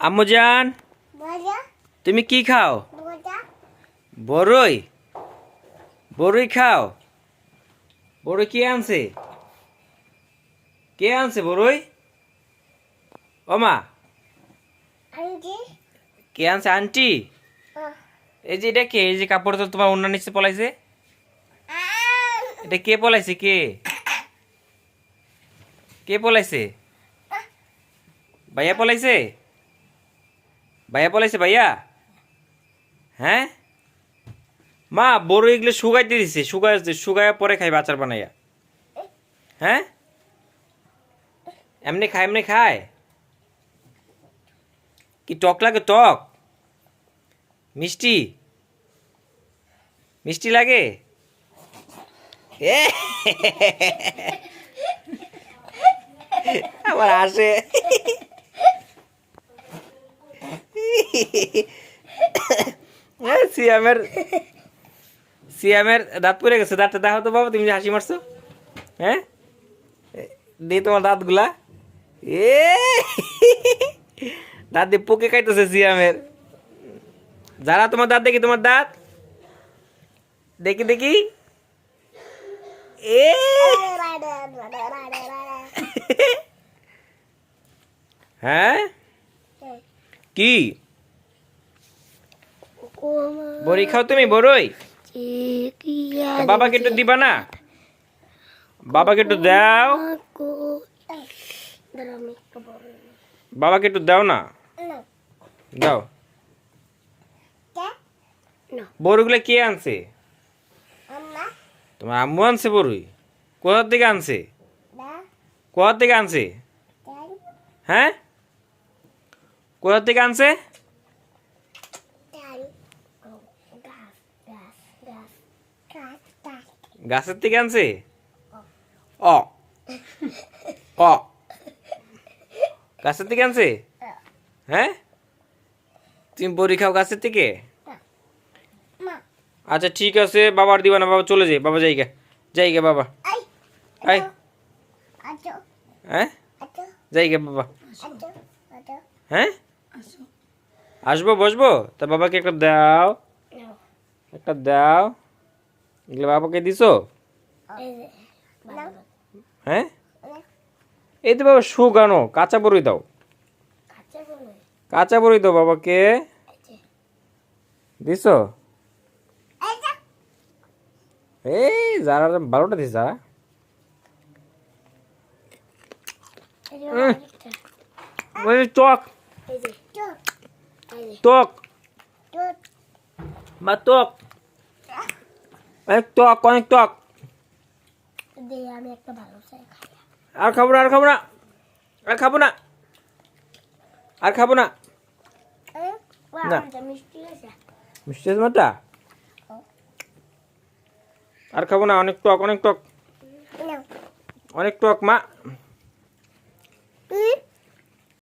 আম্মুজান তুমি কি খাও? মজা। বড়ই বড়ই খাও। বড়ই কে আনছে? কে আনছে বড়ই ও মা আন্টি। কে আনছে আন্টি? এই যে এটা কে? এই যে কাপড় তো তোমার অন্য নিচে পলাইছে। এটা কে পলাইছে? কে? কে পলাইছে? ভাইয়া পলাইছে? ভাইয়া পলাইছে ভাইয়া? হ্যাঁ? মা বড় এগুলো শুকাইতে দিছে শুকাই শুকায় পরে খাই বাচার বানাইয়া। হ্যাঁ? এমনি খায় এমনি খায়? কি টক লাগে টক? মিষ্টি? মিষ্টি লাগে? আবার আসে। সিয়ামের সিয়ামের দাঁত পড়ে গেছে দাঁতটা দেখো তো বাবা তুমি যে হাসি মারছো। হ্যাঁ দিয়ে তোমার দাঁতগুলা। এ দাঁত দিয়ে পোকে খাইতেছে সিয়ামের। যারা তোমার দাঁত দেখি তোমার দাঁত। দেখি দেখি। এ। হ্যাঁ। কি? বড়ি খাও তুমি, বড়ই? বাবাকে একটু দিবা না? বাবাকে একটু দাও। বাবাকে একটু দাও না? দাও। বড়গুলো কে আনছে? তোমার আম্মু আনছে বড়ই কোথা থেকে আনছে? কোথা থেকে আনছে? হ্যাঁ? কোথা থেকে আনছে? গাছের থেকে আনছে? অ। অ। গাছের থেকে আনছে? হ্যাঁ? তুমি বড়ি খাও গাছের থেকে? আচ্ছা ঠিক আছে বাবার দিবা না বাবা চলে যাই বাবা যাই গে যাই গে বাবা আই হ্যাঁ? যাই গে বাবা। হ্যাঁ? আসব বসবো? তা বাবাকে একটা দাও। একটা দাও। এগুলো বাবাকে দিছো? হ্যাঁ? এই তো বাবা শুকানো কাঁচা বড়ি দাও। কাঁচা বড়ি দাও বাবাকে দিছো? এই যারা বারোটা দিস যারা। ওই টক। টক। মা টক। অনেক টক অনেক টক। আর খাব না আর খাব না। আর খাব না। আর খাব না। না। মিষ্টি আছে মিষ্টি আছে মাটা? আর খাব না অনেক টক অনেক টক। অনেক টক মা।